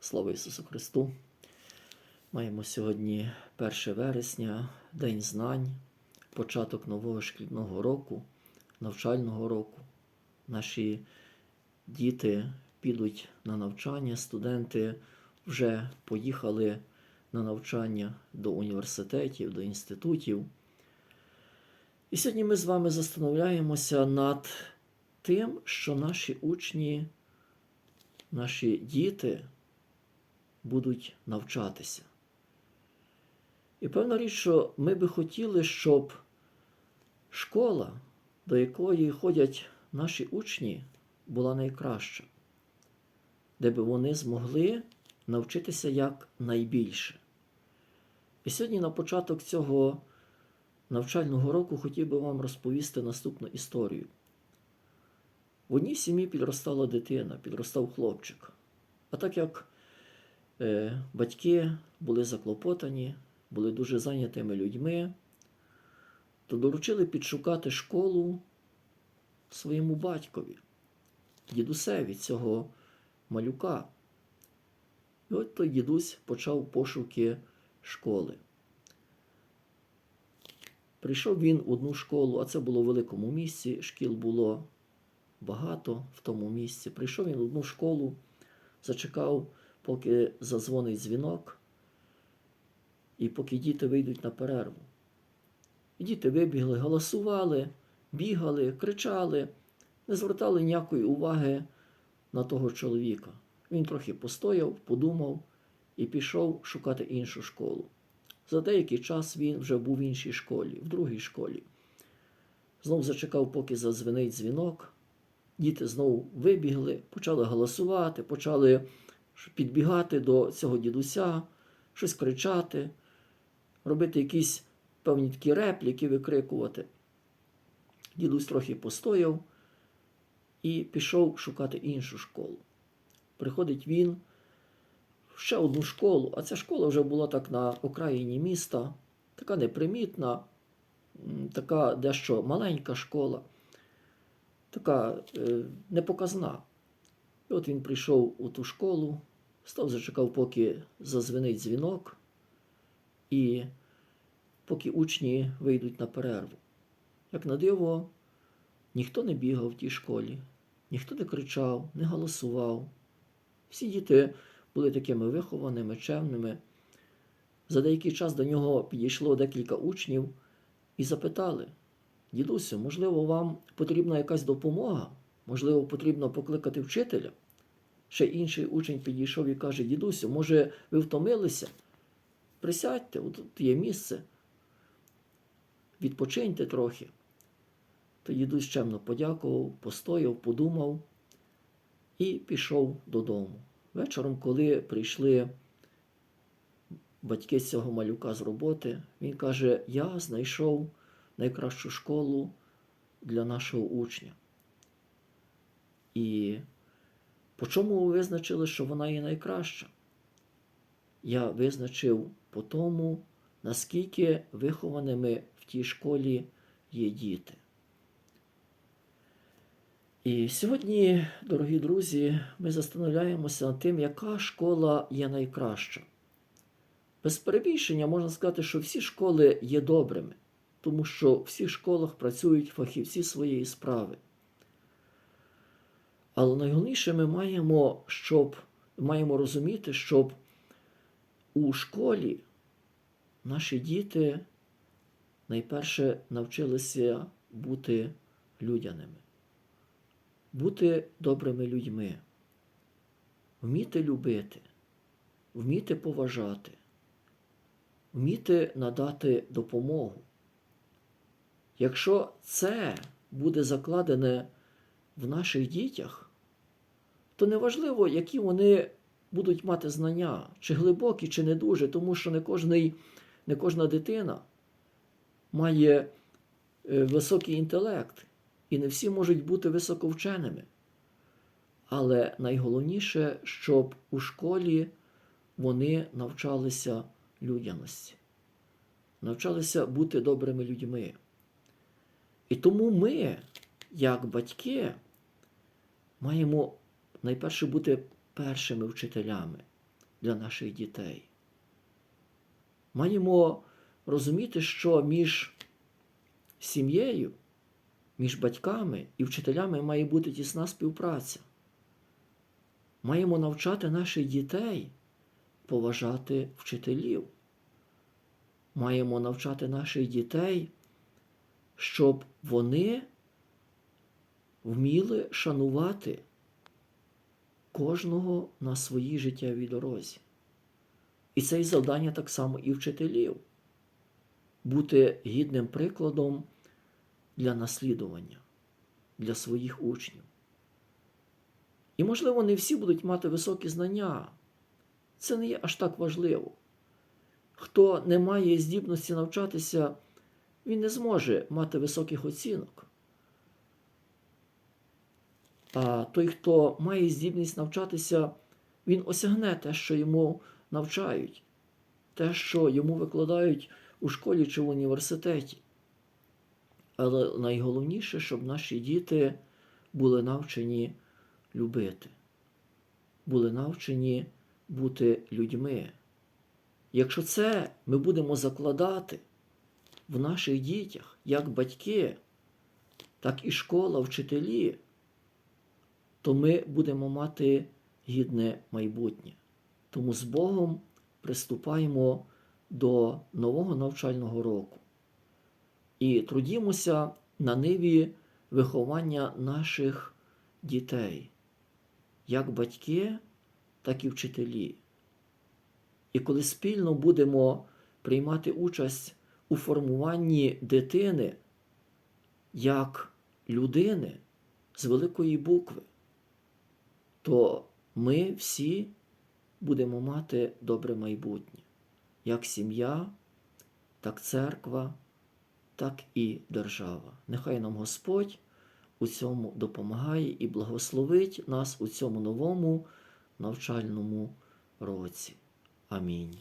Слава Ісусу Христу! Маємо сьогодні 1 вересня, День знань, початок нового шкільного року, навчального року. Наші діти підуть на навчання, студенти вже поїхали на навчання до університетів, до інститутів. І сьогодні ми з вами застановляємося над тим, що наші учні, наші діти будуть навчатися. І певна річ, що ми би хотіли, щоб школа, до якої ходять наші учні, була найкраща, де би вони змогли навчитися як найбільше. І сьогодні на початок цього навчального року хотів би вам розповісти наступну історію. В одній сім'ї підростала дитина, підростав хлопчик. А так як батьки були заклопотані, були дуже зайнятими людьми, то доручили підшукати школу своєму батькові, дідусеві цього малюка. І от той дідусь почав пошуки школи. Прийшов він в одну школу, а це було в великому місці, шкіл було багато в тому місці. Прийшов він в одну школу, зачекав, поки зазвонить дзвінок, і поки діти вийдуть на перерву. І діти вибігли, голосували, бігали, кричали, не звертали ніякої уваги на того чоловіка. Він трохи постояв, подумав і пішов шукати іншу школу. За деякий час він вже був в іншій школі, в другій школі. Знов зачекав, поки задзвенить дзвінок. Діти знову вибігли, почали голосувати, почали підбігати до цього дідуся, щось кричати, робити якісь певні такі репліки, викрикувати. Дідусь трохи постояв і пішов шукати іншу школу. Приходить він в ще одну школу, а ця школа вже була так на окраїні міста, така непримітна, така дещо маленька школа, така е, непоказна. І от він прийшов у ту школу, став зачекав, поки зазвенить дзвінок, і поки учні вийдуть на перерву. Як на диво, ніхто не бігав в тій школі, ніхто не кричав, не голосував. Всі діти були такими вихованими, чемними. За деякий час до нього підійшло декілька учнів і запитали: Дідусю, можливо, вам потрібна якась допомога? Можливо, потрібно покликати вчителя? Ще інший учень підійшов і каже: Дідусю, може, ви втомилися? Присядьте, тут є місце. Відпочиньте трохи. То дідусь чемно подякував, постояв, подумав і пішов додому. Вечором, коли прийшли батьки цього малюка з роботи, він каже: Я знайшов найкращу школу для нашого учня. І по чому ви визначили, що вона є найкраща? Я визначив по тому, наскільки вихованими в тій школі є діти. І сьогодні, дорогі друзі, ми застановляємося над тим, яка школа є найкраща. Без перебільшення можна сказати, що всі школи є добрими, тому що в всіх школах працюють фахівці своєї справи. Але найголовніше ми маємо, щоб, маємо розуміти, щоб у школі наші діти найперше навчилися бути людяними бути добрими людьми, вміти любити, вміти поважати, вміти надати допомогу. Якщо це буде закладене в наших дітях, то неважливо, які вони будуть мати знання, чи глибокі, чи не дуже, тому що не, кожний, не кожна дитина має е, високий інтелект. І не всі можуть бути високовченими. Але найголовніше, щоб у школі вони навчалися людяності, навчалися бути добрими людьми. І тому ми, як батьки, маємо найперше бути першими вчителями. для наших дітей. Маємо розуміти, що між сім'єю, між батьками і вчителями має бути тісна співпраця. Маємо навчати наших дітей поважати вчителів. Маємо навчати наших дітей, щоб вони вміли шанувати кожного на своїй життєвій дорозі. І це і завдання так само і вчителів бути гідним прикладом для наслідування, для своїх учнів. І, можливо, не всі будуть мати високі знання. Це не є аж так важливо. Хто не має здібності навчатися, він не зможе мати високих оцінок. А той, хто має здібність навчатися, він осягне те, що йому навчають, те, що йому викладають у школі чи в університеті. Але найголовніше, щоб наші діти були навчені любити, були навчені бути людьми. Якщо це ми будемо закладати в наших дітях, як батьки, так і школа, вчителі, то ми будемо мати гідне майбутнє. Тому з Богом приступаємо до нового навчального року і трудімося на ниві виховання наших дітей, як батьки, так і вчителі. І коли спільно будемо приймати участь у формуванні дитини як людини з великої букви, то ми всі будемо мати добре майбутнє, як сім'я, так церква, так і держава. Нехай нам Господь у цьому допомагає і благословить нас у цьому новому навчальному році. Амінь.